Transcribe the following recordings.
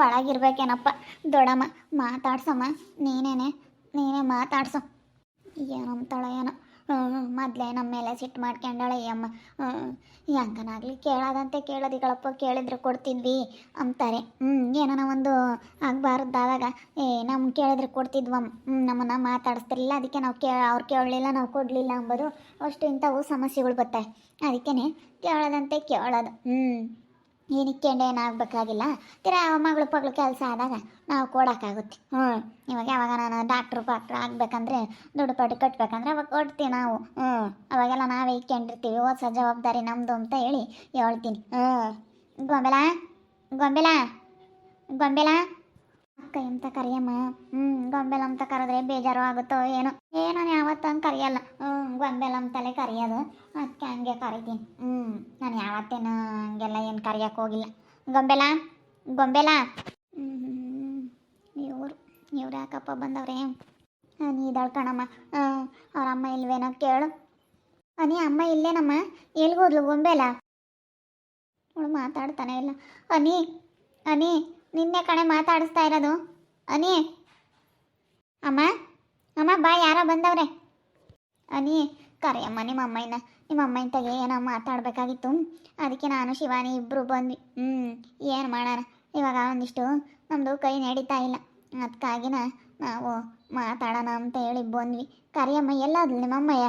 ಒಳಗಿರ್ಬೇಕೇನಪ್ಪ? ದೊಡಮ್ಮ, ಮಾತಾಡ್ಸಮ್ಮ. ನೀನೇನೆ, ನೀನೇ ಮಾತಾಡ್ಸು. ಏನಂತಾಳ ಏನೋ ಮೊದಲೇ ನಮ್ಮ ಮೇಲೆ ಸಿಟ್ಟು ಮಾಡ್ಕೊಂಡಾಳೆ ಅಮ್ಮ. ಹೆಂಗನಾಗ್ಲಿ ಕೇಳೋದಂತೆ ಕೇಳೋದಿಗಳಪ್ಪ, ಕೇಳಿದ್ರೆ ಕೊಡ್ತಿದ್ವಿ ಅಂತಾರೆ. ಹ್ಞೂ ಏನೋ ಒಂದು ಆಗಬಾರ್ದಾದಾಗ, ಏ ನಮ್ಗೆ ಕೇಳಿದ್ರೆ ಕೊಡ್ತಿದ್ವಮ್ಮ ಹ್ಞೂ ನಮ್ಮನ್ನು ಮಾತಾಡಿಸ್ತಿರಲಿಲ್ಲ, ಅದಕ್ಕೆ ನಾವು ಕೇ, ಅವ್ರು ಕೇಳಲಿಲ್ಲ, ನಾವು ಕೊಡಲಿಲ್ಲ ಅಂಬೋದು ಅಷ್ಟು ಇಂಥವು ಸಮಸ್ಯೆಗಳು ಬರ್ತಾವೆ ಅದಕ್ಕೇ ಕೇಳೋದಂತೆ ಕೇಳೋದು. ಹ್ಞೂ ಏನಕ್ಕೆ ಏನಾಗಬೇಕಾಗಿಲ್ಲ ತಿರಾ ಮಗಳು ಪಗಳು ಕೆಲಸ ಆದಾಗ ನಾವು ಕೊಡೋಕ್ಕಾಗುತ್ತೆ. ಹ್ಞೂ ಇವಾಗ ಯಾವಾಗ ನಾನು ಡಾಕ್ಟ್ರು ಪಾಕ್ಟ್ರು ಆಗಬೇಕಂದ್ರೆ ದುಡ್ಡು ಪಟ್ಟು ಕಟ್ಟಬೇಕಂದ್ರೆ ಅವಾಗ ಕೊಡ್ತೀವಿ ನಾವು. ಹ್ಞೂ ಅವಾಗೆಲ್ಲ ನಾವೇ ಇಕ್ಕೊಂಡಿರ್ತೀವಿ. ಓದ್ಸ ಜವಾಬ್ದಾರಿ ನಮ್ಮದು ಅಂತ ಹೇಳಿ ಹೇಳ್ತೀನಿ. ಹ್ಞೂ ಗೊಂಬೆಲ? ಗೊಂಬೆಲ? ಗೊಂಬೆಲ? ಅಕ್ಕ, ಎಂತ ಕರಿಯಮ್ಮ? ಹ್ಮ್, ಗೊಂಬೆಲ್ ಅಂತ ಕರೆದ್ರೆ ಬೇಜಾರು ಆಗುತ್ತೋ ಏನೋ? ಏನೋ ಯಾವತ್ತ ಹಂಗೆ ಕರೆಯಲ್ಲ. ಹ್ಞೂ ಗೊಂಬೆಲ್ ಅಂತಲೇ ಕರೆಯೋದು. ಅದಕ್ಕೆ ಹಂಗೆ ಕರಿತೀನಿ. ಹ್ಮ್, ನಾನು ಯಾವತ್ತೇನು ಹಂಗೆಲ್ಲ ಏನು ಕರಿಯಕ್ಕೆ ಹೋಗಿಲ್ಲ. ಗೊಂಬೆಲ? ಗೊಂಬೆಲ? ಇವ್ರು ಇವ್ರು ಯಾಕಪ್ಪ ಬಂದವ್ರೆ? ನೀ ಕಣಮ್ಮ. ಅವ್ರ ಅಮ್ಮ ಇಲ್ವೇನೋ ಕೇಳು. ಅನಿ ಅಮ್ಮ ಇಲ್ಲೇನಮ್ಮ? ಎಲ್ಗೋದ್ಲು ಗೊಂಬೆಲ? ಅವಳು ಮಾತಾಡ್ತಾನೆ ಇಲ್ಲ. ಅನಿ ಅನಿ ನಿನ್ನೆ ಕಣೆ ಮಾತಾಡಿಸ್ತಾ ಇರೋದು. ಅನಿ. ಅಮ್ಮ ಅಮ್ಮ, ಬಾ, ಯಾರೋ ಬಂದವ್ರೆ. ಅನಿ, ಕರೆಯಮ್ಮ, ನಿಮ್ಮ ಅಮ್ಮಯ್ಯನ ನಿಮ್ಮ ಅಮ್ಮಯ್ಯನ ಏನೋ ಮಾತಾಡಬೇಕಾಗಿತ್ತು. ಅದಕ್ಕೆ ನಾನು, ಶಿವಾನಿ ಇಬ್ಬರು ಬಂದ್ವಿ. ಹ್ಞೂ ಏನು ಮಾಡೋಣ? ಇವಾಗ ಒಂದಿಷ್ಟು ನಮ್ಮದು ಕೈ ನಡೀತಾ ಇಲ್ಲ. ಅದಕ್ಕಾಗಿನ ನಾವು ಮಾತಾಡೋಣ ಅಂತ ಹೇಳಿ ಬಂದ್ವಿ. ಕರಿಯಮ್ಮ ಎಲ್ಲಾದ್ಲು ನಿಮ್ಮ ಅಮ್ಮಯ್ಯ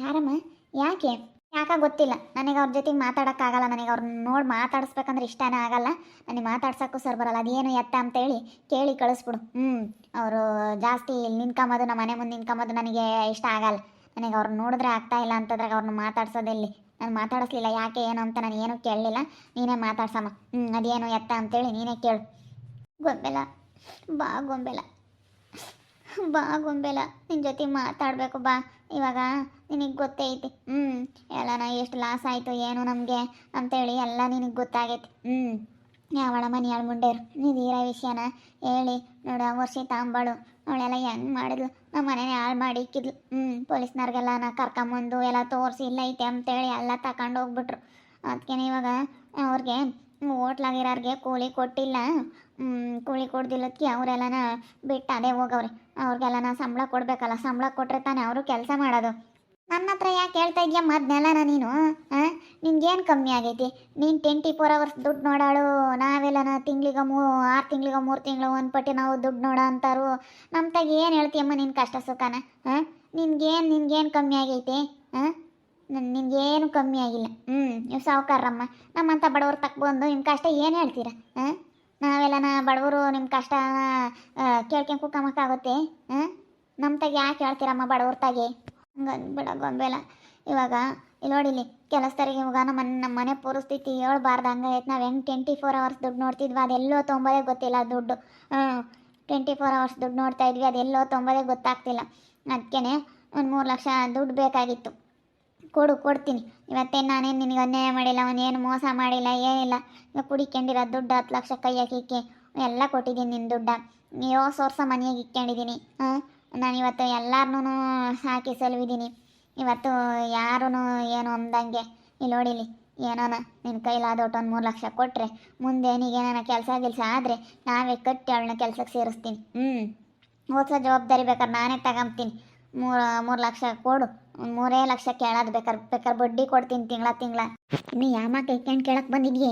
ಯಾರಮ್ಮ? ಯಾಕೆ? ಯಾಕ ಗೊತ್ತಿಲ್ಲ. ನನಗೆ ಅವ್ರ ಜೊತೆಗೆ ಮಾತಾಡೋಕ್ಕಾಗಲ್ಲ ನನಗೆ ಅವ್ರನ್ನ ನೋಡಿ ಮಾತಾಡಿಸ್ಬೇಕಂದ್ರೆ ಇಷ್ಟನೇ ಆಗಲ್ಲ. ನನಗೆ ಮಾತಾಡ್ಸೋಕ್ಕೂ ಸರ್ ಬರಲ್ಲ. ಅದೇನು ಎತ್ತ ಅಂತೇಳಿ ಕೇಳಿ ಕಳಿಸ್ಬಿಡು. ಹ್ಞೂ ಅವರು ಜಾಸ್ತಿ ನಿಂತ್ಕೊಂಬೋದು ನಮ್ಮ ಮನೆ ಮುಂದೆ ನಿಂತ್ಕೊಂಬೋದು ನನಗೆ ಇಷ್ಟ ಆಗಲ್ಲ. ನನಗೆ ಅವ್ರನ್ನ ನೋಡಿದ್ರೆ ಆಗ್ತಾ ಇಲ್ಲ ಅಂತಂದ್ರೆ ಅವ್ರನ್ನ ಮಾತಾಡ್ಸೋದೆಲ್ಲಿ ನಾನು ಮಾತಾಡಿಸ್ಲಿಲ್ಲ. ಯಾಕೆ ಏನು ಅಂತ ನಾನು ಏನೂ ಕೇಳಲಿಲ್ಲ. ನೀನೇ ಮಾತಾಡ್ಸಮ್ಮ. ಹ್ಞೂ ಅದೇನು ಎತ್ತ ಅಂತೇಳಿ ನೀನೇ ಕೇಳು. ಗೊಂಬೆಲ. ಬಾ ಗೊಂಬೆಲ. ಬಾ ಗೊಂಬೆಲ. ನಿನ್ನ ಜೊತೆ ಮಾತಾಡಬೇಕು. ಬಾ. ಇವಾಗ ನಿನಗೆ ಗೊತ್ತೇ ಐತಿ. ಹ್ಞೂ ಎಲ್ಲನ ಎಷ್ಟು ಲಾಸ್ ಆಯಿತು ಏನು ನಮಗೆ ಅಂತೇಳಿ ಎಲ್ಲ ನಿನಗೆ ಗೊತ್ತಾಗೈತಿ. ಹ್ಞೂ ಯಾವಳ ಮನೆಯಾಳ ಮುಂಡೇರು. ನೀರ ವಿಷಯನ ಹೇಳಿ, ನೋಡು ವರ್ಷಿ ತಾಂಬಾಳು. ಅವಳೆಲ್ಲ ಹೆಂಗ್ ಮಾಡಿದ್ಲು? ನಮ್ಮ ಮನೇನೆ ಹಾಳು ಮಾಡಿ ಇಕ್ಕಿದ್ಲು ಹ್ಞೂ ಪೊಲೀಸ್ನವ್ರಿಗೆಲ್ಲ ನಾ ಕರ್ಕೊಂಬಂದು ಎಲ್ಲ ತೋರಿಸಿ ಇಲ್ಲ ಐತೆ ಅಂತೇಳಿ ಎಲ್ಲ ತಗೊಂಡು ಹೋಗ್ಬಿಟ್ರು. ಅದಕ್ಕೆ ಇವಾಗ ಅವ್ರಿಗೆ ಹೋಟ್ಲಾಗಿರೋರಿಗೆ ಕೂಲಿ ಕೊಟ್ಟಿಲ್ಲ. ಕೂಲಿ ಕೊಡ್ದಿಲ್ಲದಕ್ಕೆ ಅವರೆಲ್ಲನ ಬಿಟ್ಟು ಅದೇ ಹೋಗವ್ರೆ. ಅವ್ರಿಗೆಲ್ಲನ ಸಂಬಳ ಕೊಡಬೇಕಲ್ಲ, ಸಂಬಳ ಕೊಟ್ಟರೆ ತಾನೇ ಅವರು ಕೆಲಸ ಮಾಡೋದು. ನನ್ನ ಹತ್ರ ಯಾಕೆ ಹೇಳ್ತಾ ಇದೆಯಾ ಮೊದಲೆಲ್ಲನ ನೀನು ಹಾಂ ನಿನ್ಗೇನು ಕಮ್ಮಿ ಆಗೈತಿ? ನೀನು ಟ್ವೆಂಟಿ ಫೋರ್ ಅವರ್ಸ್ ದುಡ್ಡು ನೋಡಾಳು, ನಾವೆಲ್ಲನ ತಿಂಗ್ಳಿಗೆ ಮೂ ಆರು ತಿಂಗ್ಳಿಗೆ, ಮೂರು ತಿಂಗಳು ಒಂದು ಪಟ್ಟಿ ನಾವು ದುಡ್ಡು ನೋಡೋ ಅಂತಾರು. ನಮ್ಮ ತಾಗ ಏನು ಹೇಳ್ತೀಯಮ್ಮ ನಿನ್ನ ಕಷ್ಟ ಸುಖನ ಹಾಂ ನಿನ್ಗೇನು ನಿನ್ಗೇನು ಕಮ್ಮಿ ಆಗೈತಿ ಹಾಂ ನಿನ್ಗೇನು ಕಮ್ಮಿ ಆಗಿಲ್ಲ. ಹ್ಞೂ ನೀವು ಸಾವುಕಾರಮ್ಮ ನಮ್ಮಂಥ ಬಡವರು ಬಂದು ನಿಮ್ಮ ಕಷ್ಟ ಏನು ಹೇಳ್ತೀರಾ? ಹಾಂ? ನಾ ಬಡವರು ನಿಮ್ಮ ಕಷ್ಟ ಕೇಳ್ಕೊಂಡು ಆಗುತ್ತೆ ಹಾಂ? ನಮ್ಮ ತಾಗ ಯಾಕೆ ಹೇಳ್ತೀರಮ್ಮ ಬಡವ್ರ ತಾಗೆ? ಬಿಡ ಗೊಂಬೆಲ ಇವಾಗ ಇಲ್ಲಿ ನೋಡಿಲಿ ಕೆಲಸದರಿಗೆ ಇವಾಗ ನಮ್ಮ ನಮ್ಮ ಮನೆ ಪರಿಸ್ಥಿತಿ ಹೇಳ್ಬಾರ್ದು. ಹಂಗಾಯ್ತು ನಾವು ಹೆಂಗೆ ಟ್ವೆಂಟಿ ಫೋರ್ ಅವರ್ಸ್ ದುಡ್ಡು ನೋಡ್ತಿದ್ವಿ ಅದೆಲ್ಲೋ ತೊಂಬೋದೇ ಗೊತ್ತಿಲ್ಲ ದುಡ್ಡು. ಹ್ಞೂ ಟ್ವೆಂಟಿ ಫೋರ್ ಅವರ್ಸ್ ದುಡ್ಡು ನೋಡ್ತಾ ಇದ್ವಿ ಅದೆಲ್ಲೋ ತೊಂಬೋದೇ ಗೊತ್ತಾಗ್ತಿಲ್ಲ. ಅದಕ್ಕೇ ಒಂದು ಮೂರು ಲಕ್ಷ ದುಡ್ಡು ಬೇಕಾಗಿತ್ತು. ಕೊಡು, ಕೊಡ್ತೀನಿ. ಇವತ್ತೇನು ನಾನೇನು ನಿನಗೆ ಅನ್ಯಾಯ ಮಾಡಿಲ್ಲ, ಅವನೇನು ಮೋಸ ಮಾಡಿಲ್ಲ, ಏನಿಲ್ಲ. ಈಗ ಕುಡಿಕೊಂಡಿರೋ ದುಡ್ಡು ಹತ್ತು ಲಕ್ಷ ಕೈ ಇಕ್ಕಿ. ಎಲ್ಲ ಕೊಟ್ಟಿದ್ದೀನಿ ನಿನ್ನ ದುಡ್ಡ. ಯೋ ವರ್ಷ ಮನೆಯಾಗಿ ಇಕ್ಕೊಂಡಿದ್ದೀನಿ ಹಾಂ ನಾನು ಇವತ್ತು ಎಲ್ಲಾರನ್ನೂ ಹಾಕಿ ಸೆಲ್ವಿದ್ದೀನಿ ಇವತ್ತು ಯಾರೂ ಏನು ಅಂದಂಗೆ. ಇಲ್ಲಿ ನೋಡಿಲಿ ಏನೋನ ನಿನ್ನ ಕೈಲಾದ ಒಟ್ಟು ಒಂದು ಮೂರು ಲಕ್ಷ ಕೊಟ್ಟರೆ ಮುಂದೆ ಏನಾನ ಕೆಲಸ ಗಿಲ್ಸ ಆದರೆ ನಾವೇ ಕಟ್ಟಿ ಅವಳನ್ನ ಕೆಲಸಕ್ಕೆ ಸೇರಿಸ್ತೀನಿ. ಹ್ಞೂ ಓದ್ಸೋ ಜವಾಬ್ದಾರಿ ಬೇಕಾದ್ರೆ ನಾನೇ ತಗೊಂತೀನಿ ಮೂರು ಮೂರು ಲಕ್ಷ ಕೊಡು. ಮೂರೇ ಲಕ್ಷ ಕೇಳೋದು ಬೇಕಾರೆ ಬೇಕಾದ್ರೆ ಬಡ್ಡಿ ಕೊಡ್ತೀನಿ ತಿಂಗಳ ತಿಂಗಳ. ಇನ್ನು ಯಾಮ ಕೈಕೊಂಡು ಕೇಳಕ್ಕೆ ಬಂದಿದ್ಯೆ?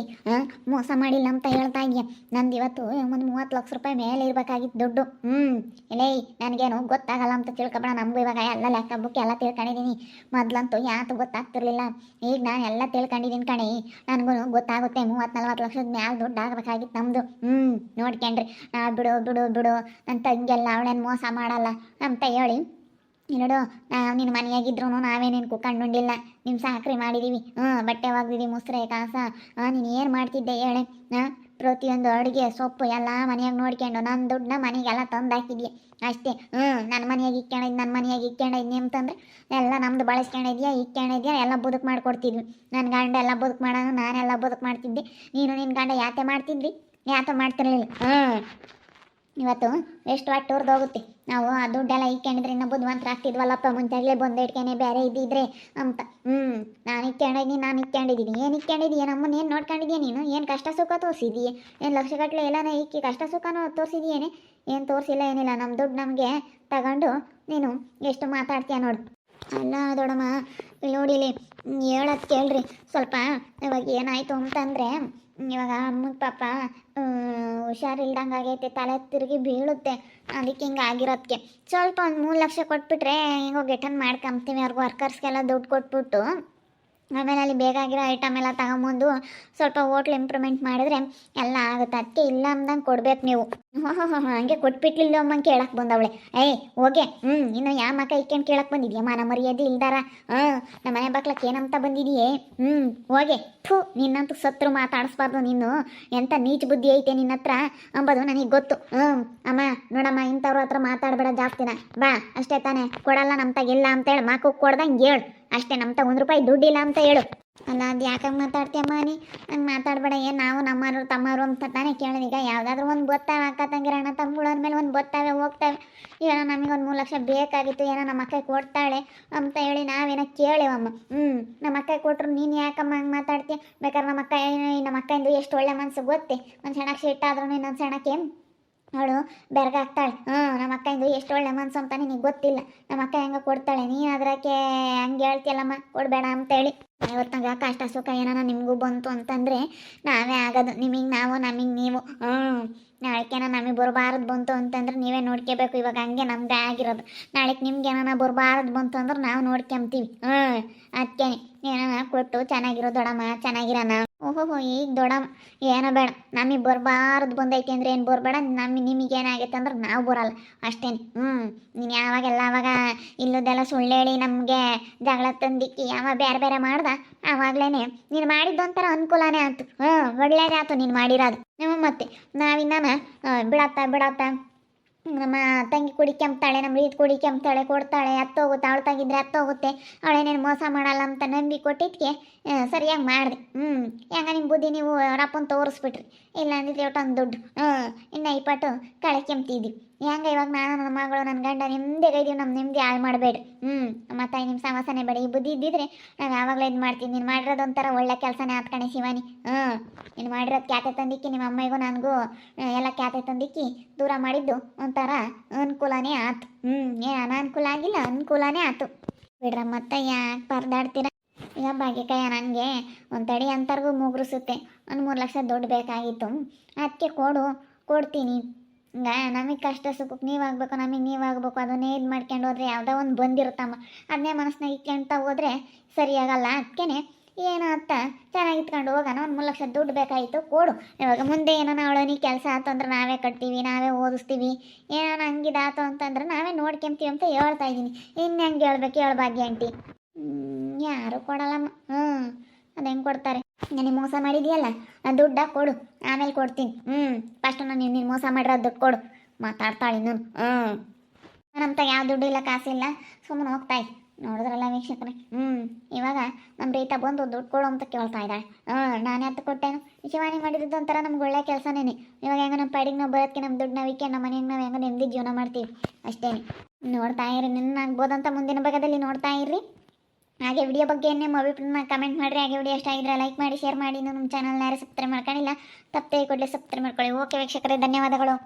ಮೋಸ ಮಾಡಿಲ್ಲ ಅಂತ ಹೇಳ್ತಾ ಇದೆಯಾ. ನಂದು ಇವತ್ತು ಒಂದು ಮೂವತ್ತು ಲಕ್ಷ ರೂಪಾಯಿ ಮೇಲೆ ಇರಬೇಕಾಗಿತ್ತು ದುಡ್ಡು. ಹ್ಞೂ ಇಲ್ಲೇ ನನಗೇನು ಗೊತ್ತಾಗಲ್ಲ ಅಂತ ತಿಳ್ಕೊಬೇಡ. ನಮಗೂ ಇವಾಗ ಎಲ್ಲ ಲೆಕ್ಕ ಬುಕ್ ಎಲ್ಲ ತಿಳ್ಕೊಂಡಿದ್ದೀನಿ ಮೊದ್ಲಂತೂ ಯಾತು ಗೊತ್ತಾಗ್ತಿರ್ಲಿಲ್ಲ. ಈಗ ನಾನು ಎಲ್ಲ ತಿಳ್ಕೊಂಡಿದ್ದೀನಿ ಕಣಿ. ನನಗೂ ಗೊತ್ತಾಗುತ್ತೆ ಮೂವತ್ತು, ನಲ್ವತ್ತು ಲಕ್ಷದ ಮ್ಯಾಲೆ ದುಡ್ಡು ಆಗಬೇಕಾಗಿತ್ತು ನಮ್ಮದು ಹ್ಞೂ ನೋಡ್ಕೊಂಡ್ರಿ. ನಾ ಬಿಡು ಬಿಡು ಬಿಡು. ನನ್ನ ತಂಗಿಯಲ್ಲ ಅವಳೇನು ಮೋಸ ಮಾಡಲ್ಲ ಅಂತ ಹೇಳಿ ನೋಡು ನಾವು ನಿನ್ನ ಮನೆಯಾಗಿದ್ರು ನಾವೇನೇನು ಕುಕ್ಕಂಡು ಉಂಡಿಲ್ಲ ನಿಮ್ಮ ಸಾಕ್ರಿ ಮಾಡಿದ್ದೀವಿ ಹ್ಞೂ, ಬಟ್ಟೆ ಒಗ್ದಿದ್ದೀವಿ ಮುಸ್ರೆ, ಕಾಸ. ಹಾಂ ನೀನು ಏನು ಮಾಡ್ತಿದ್ದೆ ಹೇಳೆ. ಹಾಂ ಪ್ರತಿಯೊಂದು ಅಡುಗೆ, ಸೊಪ್ಪು ಎಲ್ಲ ಮನೆಯಾಗ ನೋಡ್ಕೊಂಡು ನನ್ನ ದುಡ್ಡನ್ನ ಮನೆಗೆಲ್ಲ ತಂದು ಹಾಕಿದ್ಯಾ ಅಷ್ಟೇ. ಹ್ಞೂ ನನ್ನ ಮನೆಯಾಗಿ ಇಕ್ಕೊಂಡಿದ್ದು ನನ್ನ ಮನೆಯಾಗಿ ಇಕ್ಕೊಂಡಿದ್ನಿ ಅಂತಂದ್ರೆ ಎಲ್ಲ ನಮ್ದು ಬಳಸ್ಕೊಂಡಿದ್ಯಾ ಇಕ್ಕೊಂಡಿದ್ಯಾ ಎಲ್ಲ ಬದುಕು ಮಾಡ್ಕೊಡ್ತಿದ್ವಿ. ನನ್ನ ಗಂಡ ಎಲ್ಲ ಬದುಕು ಮಾಡೋಣ, ನಾನೆಲ್ಲ ಬದುಕು ಮಾಡ್ತಿದ್ದೆ. ನೀನು ನಿನ್ನ ಗಂಡ ಯಾತೆ ಮಾಡ್ತಿದ್ವಿ ಯಾತೆ ಮಾಡ್ತಿರ್ಲಿಲ್ಲ. ಹ್ಞೂ. ಇವತ್ತು ಎಷ್ಟು ಒಟ್ಟು ಹೋಗುತ್ತೆ. ನಾವು ಆ ದುಡ್ಡೆಲ್ಲ ಇನ್ನೊಬ್ಬ ಬುದ್ಧಿವಂತರ ಆಗ್ತಿದ್ವಲ್ಲಪ್ಪ ಮುಂಚಾಗಲೇ ಬಂದು ಇಟ್ಕೊಂಡೆ ಬೇರೆ ಇದ್ದಿದ್ರೆ ಅಂತ. ಹ್ಞೂ ನಾನು ಇಕ್ಕೊಂಡಿದ್ದೀನಿ ನಾನು ಇಕ್ಕೊಂಡಿದ್ದೀನಿ ಏನು ಇಕ್ಕೊಂಡಿದ್ದೀಯ ನಮ್ಮನ್ನ, ಏನು ನೋಡ್ಕೊಂಡಿದ್ದೀಯ ನೀನು? ಏನು ಕಷ್ಟ ಸುಖ ತೋರಿಸಿದೀಯ? ಏನು ಲಕ್ಷಗಟ್ಟಲೆ ಎಲ್ಲನೇ ಇಕ್ಕಿ ಕಷ್ಟ ಸುಖನೂ ತೋರಿಸಿದೀಯೇನೆ? ಏನು ತೋರಿಸಿಲ್ಲ, ಏನಿಲ್ಲ. ನಮ್ಮ ದುಡ್ಡು ನಮಗೆ ತಗೊಂಡು ನೀನು ಎಷ್ಟು ಮಾತಾಡ್ತೀಯ ನೋಡು. ಅಲ್ಲ ದೊಡಮ್ಮ ನೋಡಿಲಿ ಹೇಳೋದು ಕೇಳ್ರಿ. ಸ್ವಲ್ಪ ಇವಾಗ ಏನಾಯಿತು ಅಂತಂದರೆ ಇವಾಗ ಅಮ್ಮನ ಪಾಪ ಹುಷಾರಿಲ್ದಂಗೆ ಆಗೈತೆ, ತಲೆ ತಿರುಗಿ ಬೀಳುತ್ತೆ, ಅದಕ್ಕೆ ಹಿಂಗೆ ಆಗಿರೋದಕ್ಕೆ ಸ್ವಲ್ಪ ಒಂದು ಮೂರು ಲಕ್ಷ ಕೊಟ್ಬಿಟ್ರೆ ಹೆಂಗೋ ಗೆಟನ್ ಮಾಡ್ಕೊಂತೀವಿ ಅವ್ರಿಗೆ ವರ್ಕರ್ಸ್ಗೆಲ್ಲ ದುಡ್ಡು ಕೊಟ್ಬಿಟ್ಟು. ಆಮೇಲೆ ಅಲ್ಲಿ ಬೇಕಾಗಿರೋ ಐಟಮ್ ಎಲ್ಲ ತಗೊಂಬಂದು ಸ್ವಲ್ಪ ಹೋಟ್ಲ್ ಇಂಪ್ರೂವ್ಮೆಂಟ್ ಮಾಡಿದ್ರೆ ಎಲ್ಲ ಆಗುತ್ತೆ. ಅದಕ್ಕೆ ಇಲ್ಲ ಅಂದಂಗೆ ಕೊಡ್ಬೇಕು ನೀವು. ಹಂಗೆ ಕೊಟ್ಬಿಟ್ಲಿಲ್ಲ ಅಮ್ಮಂಗೆ ಕೇಳಕ್ಕೆ ಬಂದವಳೆ. ಏಯ್, ಹೋಗೆ. ಹ್ಞೂ ಇನ್ನು ಯಾವ ಮಕ್ಕ ಇಕ್ಕೊಂಡು ಕೇಳಕ್ಕೆ ಬಂದಿದ್ಯಾ? ಮಾನ ಮರ್ಯಾದೆ ಇಲ್ದಾರ? ಹಾಂ ನಮ್ಮ ಮನೆ ಬಕ್ಲಕ್ಕೆ ಏನಂತ ಬಂದಿದೀಯೇ? ಹ್ಞೂ ಹೋಗೆ. ಥೂ, ನಿನ್ನಂತೂ ಸತ್ರು ಮಾತಾಡಿಸ್ಬಾರ್ದು ನೀನು. ಎಂಥ ನೀಚ ಬುದ್ಧಿ ಐತೆ ನಿನ್ನ ಹತ್ರ? ಅಂಬೋದು ನನಗೆ ಗೊತ್ತು. ಹ್ಞೂ ಅಮ್ಮ, ನೋಡಮ್ಮ, ಇಂಥವ್ರ ಹತ್ರ ಮಾತಾಡಬೇಡ ಜಾಸ್ತಿನ. ಬಾ, ಅಷ್ಟೇ ತಾನೇ. ಕೊಡಲ್ಲ ನಮ್ಮ ತಗಿಲ್ಲ ಅಂತೇಳಿ ಮಕ್ಕಳು ಕೊಡ್ದಂಗೆ ಹೇಳು. ಅಷ್ಟೇ ನಮ್ಮ ಒಂದು ರೂಪಾಯಿ ದುಡ್ಡಿಲ್ಲ ಅಂತ ಹೇಳು. ಅಲ್ಲ ಅದು ಯಾಕಂಗೆ ಮಾತಾಡ್ತೀಯಮ್ಮ ನೀ? ಹಂಗೆ ಮಾತಾಡಬೇಡ, ಏನು ನಾವು ನಮ್ಮರು ತಮ್ಮರು ಅಂತ ತಾನೇ ಈಗ ಯಾವುದಾದ್ರೂ ಒಂದು ಗೊತ್ತಾವೆ ಅಕ್ಕ ತಂಗಿರ ಅಣ್ಣ ತಮ್ಮಗಳ ಮೇಲೆ ಒಂದು ಗೊತ್ತಾವೆ ಹೋಗ್ತಾವೆ. ಏನೋ ನಮಗೆ ಒಂದು ಮೂರು ಲಕ್ಷ ಬೇಕಾಗಿತ್ತು, ಏನೋ ನಮ್ಮ ಅಕ್ಕ ಕೊಡ್ತಾಳೆ ಅಂತ ಹೇಳಿ ನಾವೇನೋ ಕೇಳಿವಮ್ಮ. ಹ್ಞೂ ನಮ್ಮ ಅಕ್ಕ ಕೊಟ್ಟರು ನೀನು ಯಾಕಮ್ಮ ಹಂಗೆ ಮಾತಾಡ್ತೀಯ? ಬೇಕಾದ್ರೆ ನಮ್ಮ ಅಕ್ಕ ಏನು- ನಮ್ಮ ಅಕ್ಕಂದು ಎಷ್ಟು ಒಳ್ಳೆ ಮನಸ್ಸು ಗೊತ್ತೆ? ಒಂದು ಸೆಣಕ್ಕೆ ಸಿಟ್ಟಾದ್ರೂ ಇನ್ನೊಂದು ಸೆಣಕ್ಕೆ ಅವಳು ಬೆರಗಾಗ್ತಾಳೆ. ಹ್ಞೂ ನಮ್ಮ ಅಕ್ಕ ಹಿಂಗೆ ಎಷ್ಟು ಒಳ್ಳೆ ಮನ್ಸು ಅಂತ ನಿನಗೆ ಗೊತ್ತಿಲ್ಲ. ನಮ್ಮ ಅಕ್ಕ ಹೆಂಗೆ ಕೊಡ್ತಾಳೆ. ನೀನು ಅದ್ರಕ್ಕೆ ಹಂಗೆ ಹೇಳ್ತಿಯಲ್ಲಮ್ಮ? ಕೊಡಬೇಡ ಅಂತೇಳಿ. ಇವತ್ತಂಗ ಕಷ್ಟ ಸುಖ ಏನಾನ ನಿಮಗೂ ಬಂತು ಅಂತಂದರೆ, ನಾವೇ ಆಗೋದು. ನಿಮಗೆ ನಾವು, ನಮಗೆ ನೀವು. ಹ್ಞೂ ನಾಳೆಕೇನ ನಮಗೆ ಬರಬಾರದು ಬಂತು ಅಂತಂದ್ರೆ ನೀವೇ ನೋಡ್ಕೋಬೇಕು. ಇವಾಗ ಹಂಗೆ ನಮ್ಗೆ ಆಗಿರೋದು. ನಾಳೆಗೆ ನಿಮ್ಗೆ ಏನಾನ ಬರಬಾರದು ಬಂತು ಅಂದ್ರೆ ನಾವು ನೋಡ್ಕೊಂತೀವಿ ಹ್ಞೂ ಅದಕ್ಕೆ ಏನಾನ ಕೊಟ್ಟು ಚೆನ್ನಾಗಿರೋ ದೊಡಮ್ಮ ಚೆನ್ನಾಗಿರೋಣ ಓಹೋ ಈಗ ದೊಡಮ್ ಏನೋ ಬೇಡ. ನಮಗೆ ಬರಬಾರ್ದು ಬಂದೈತಿ ಅಂದ್ರೆ ಏನು ಬರಬೇಡ ನಮಗೆ ನಿಮಗೆ ಏನಾಗೈತೆ ಅಂದ್ರೆ ನಾವು ಬರಲ್ಲ. ಅಷ್ಟೇನು. ಹ್ಞೂ ನೀನು ಯಾವಾಗೆಲ್ಲ ಅವಾಗ ಇಲ್ಲದೆಲ್ಲ ಸುಳ್ಳು ಹೇಳಿ ನಮಗೆ ಜಗಳ ತಂದಿಕ್ಕಿ ಯಾವಾಗ ಬೇರೆ ಬೇರೆ ಮಾಡ್ದ? ಆವಾಗಲೇ ನೀನು ಮಾಡಿದ್ದು ಒಂಥರ ಅನುಕೂಲನೇ ಆಯ್ತು. ಹ್ಞೂ ಒಳ್ಳೇದೇ ಆಯ್ತು ನೀನು ಮಾಡಿರೋದು. ನಿಮ್ಮ ಮತ್ತೆ ನಾವಿನ್ನ ಬಿಡತ್ತ ಬಿಡತ್ತ? ನಮ್ಮ ತಂಗಿ ಕುಡಿ ಕುಡಿಕೆಂಬ್ತಾಳೆ ನಮ್ಮ ರೀತಿ ಕುಡಿಕೆಂಬ್ತಾಳೆ ಕೊಡ್ತಾಳೆ ಹತ್ತೋಗುತ್ತೆ ಅವಳು ತಂಗಿದ್ರೆ ಹತ್ತೋಗುತ್ತೆ ಅವಳೇನೇನು ಮೋಸ ಮಾಡಲ್ಲ ಅಂತ ನಂಬಿ ಕೊಟ್ಟಿದ್ದಕ್ಕೆ ಸರಿಯಾಗಿ ಮಾಡಿದೆ. ಹ್ಞೂ ಹೆಂಗ ನಿಮ್ಮ ಬುದ್ಧಿ ನೀವು ರಪ್ಪನ ತೋರಿಸ್ಬಿಟ್ರಿ. ಇಲ್ಲ ಅಂದಿದ್ರೆ ಒಟ್ಟೊಂದು ದುಡ್ಡು. ಹ್ಞೂ ಇನ್ನು ಇಪ್ಪಟ್ಟು ಕಳ್ಕೆಂಬ್ತಿದ್ವಿ ಹೆಂಗ ಇವಾಗ ನಾನು ನನ್ನ ಮಗಳು, ನನ್ನ ಗಂಡ ನಿಮ್ಮದೇ ಇದೀವಿ ನಮ್ಮ ನಿಮ್ಗೆ ಹಾಳು ಮಾಡಬೇಡಿ ಹ್ಞೂ ಮತ್ತ ನಿಮ್ಮ ಸಮಸ್ಯೆನೇ ಬೇಡ. ಈ ಬುದ್ಧಿ ಇದ್ದಿದ್ರೆ ನಾನು ಯಾವಾಗಲೂ ಇದು ಮಾಡ್ತೀನಿ ನೀನು ಮಾಡಿರೋದು ಒಂಥರ ಒಳ್ಳೆ ಕೆಲಸನೇ ಆತ್ಕಣೆ ಶಿವಾನಿ. ಹ್ಞೂ ನೀನು ಮಾಡಿರೋದು ಕ್ಯಾತೆ ತಂದಿಕ್ಕಿ, ನಿಮ್ಮ ಅಮ್ಮಗೂ ನನಗೂ ಎಲ್ಲ ಕ್ಯಾತೆ ತಂದಿಕ್ಕಿ ದೂರ ಮಾಡಿದ್ದು ಒಂಥರ ಅನುಕೂಲನೇ ಆತು. ಹ್ಞೂ ಏ, ಅನಾನುಕೂಲ ಆಗಿಲ್ಲ, ಅನುಕೂಲನೇ ಆಯ್ತು ಬಿಡ್ರ ಮತ್ತೆ ಯಾಕೆ ಪರದಾಡ್ತೀರ? ಈಗ ಭಾಗ್ಯಕಾಯ ನನಗೆ ಒಂದು ತಡಿ ಅಂತರ್ಗೂ ಮುಗುರಿಸುತ್ತೆ ಒಂದು ಮೂರು ಲಕ್ಷ ದುಡ್ಡು ಬೇಕಾಗಿತ್ತು. ಅದಕ್ಕೆ ಕೊಡು, ಕೊಡ್ತೀನಿ. ಈಗ ನಮಗೆ ಕಷ್ಟ ಸುಖಕ್ಕೆ ನೀವು ಆಗ್ಬೇಕು ನಮಗೆ ನೀವು ಆಗ್ಬೇಕು ಅದನ್ನೇ ಇದು ಮಾಡ್ಕೊಂಡು ಹೋದ್ರೆ ಯಾವುದೋ ಒಂದು ಬಂದಿರುತ್ತಮ್ಮ. ಅದನ್ನೇ ಮನಸ್ಸಿನಾಗ ಇಟ್ಕೊಂತ ಹೋದರೆ ಸರಿಯಾಗಲ್ಲ ಅದಕ್ಕೇ ಏನೋ ಅಂತ ಚೆನ್ನಾಗಿ ಇಟ್ಕೊಂಡು ಹೋಗೋಣ ಒಂದು ಮೂರು ಲಕ್ಷ ದುಡ್ಡು ಬೇಕಾಯಿತು, ಕೊಡು. ಇವಾಗ ಮುಂದೆ ಏನೋ ಅವಳನಿ ಕೆಲಸ ಆಯ್ತು ಅಂದ್ರೆ ನಾವೇ ಕಟ್ತೀವಿ, ನಾವೇ ಓದಿಸ್ತೀವಿ. ಏನೋ ಹಂಗಿದಾತು ಅಂತಂದ್ರೆ ನಾವೇ ನೋಡ್ಕೊಂತೀವಿ ಅಂತ ಹೇಳ್ತಾ ಇದ್ದೀನಿ. ಇನ್ನು ಹೆಂಗೆ ಹೇಳ್ಬೇಕು ಹೇಳು ಭಾಗ್ಯ ಆಂಟಿ. ಯಾರು ಕೊಡಲ್ಲಮ್ಮ. ಹ್ಞೂ ಅದು ಹೆಂಗೆ ಕೊಡ್ತಾರೆ? ನನಗೆ ಮೋಸ ಮಾಡಿದೆಯಲ್ಲ ನಾನು ದುಡ್ಡ ಕೊಡು, ಆಮೇಲೆ ಕೊಡ್ತೀನಿ. ಹ್ಞೂ ಫಸ್ಟ್ ನಾನು ನಿನ್ನ ಮೋಸ ಮಾಡಿರೋ ದುಡ್ಡು ಕೊಡು, ಮಾತಾಡ್ತಾಳೆ ಇನ್ನೂ ಹ್ಞೂ ನಮ್ತ ಯಾವ ದುಡ್ಡು ಇಲ್ಲ ಕಾಸಿಲ್ಲ ಸುಮ್ಮನೆ ಹೋಗ್ತಾಯಿ. ನೋಡಿದ್ರಲ್ಲ ವೀಕ್ಷಕರೇ. ಹ್ಞೂ ಇವಾಗ ನಮ್ಮ ರೈತ ಬಂದು ದುಡ್ಡು ಕೊಡು ಅಂತ ಕೇಳ್ತಾ ಇದ್ದಾಳೆ ಹ್ಞೂ ನಾನು ಎತ್ತು ಕೊಟ್ಟೇನು? ಶಿವಾನಿ ಮಾಡಿದ್ದು ಒಂಥರ ನಮ್ಗೆ ಒಳ್ಳೆ ಕೆಲಸನೇ ಇವಾಗ ಹೆಂಗೆ ನಮ್ಮ ಪಾಡಿಗೆ ನಾವು ಬರೋದಕ್ಕೆ ನಮ್ಮ ದುಡ್ಡು ನಾವು ಇಕ್ಕೆ ನಮ್ಮ ಮನೆಗೆ ನಾವು ಹೆಂಗೆ ನೆಮ್ಮದಿ ಜೀವನ ಮಾಡ್ತೀವಿ. ಅಷ್ಟೇ ನೋಡ್ತಾ ಇರಿ ನಿನ್ನ ಆಗ್ಬೋದಂತ ಮುಂದಿನ ಭಾಗದಲ್ಲಿ ನೋಡ್ತಾ ಇರ್ರಿ. ಹಾಗೆ ವಿಡಿಯೋ ಬಗ್ಗೆ ನಿಮ್ಮ ಅಭಿಪ್ರಾಯ ಕಮೆಂಟ್ ಮಾಡಿರಿ. ಹಾಗೆ ವಿಡಿಯೋ ಆಗಿದ್ರೆ ಲೈಕ್ ಮಾಡಿ ಶೇರ್ ಮಾಡಿ. ನಮ್ಮ ಚಾನಲ್ನ ಯಾರು ಸಬ್ಸ್ಕ್ರೈಬ್ ಮಾಡ್ಕೊಂಡಿಲ್ಲ ತಪ್ಪೇ ಕೊಡಲಿ ಸಬ್ಸ್ಕ್ರೈಬ್ ಮಾಡ್ಕೊಳ್ಳಿ. ಓಕೆ ವೀಕ್ಷಕರೇ, ಧನ್ಯವಾದಗಳು.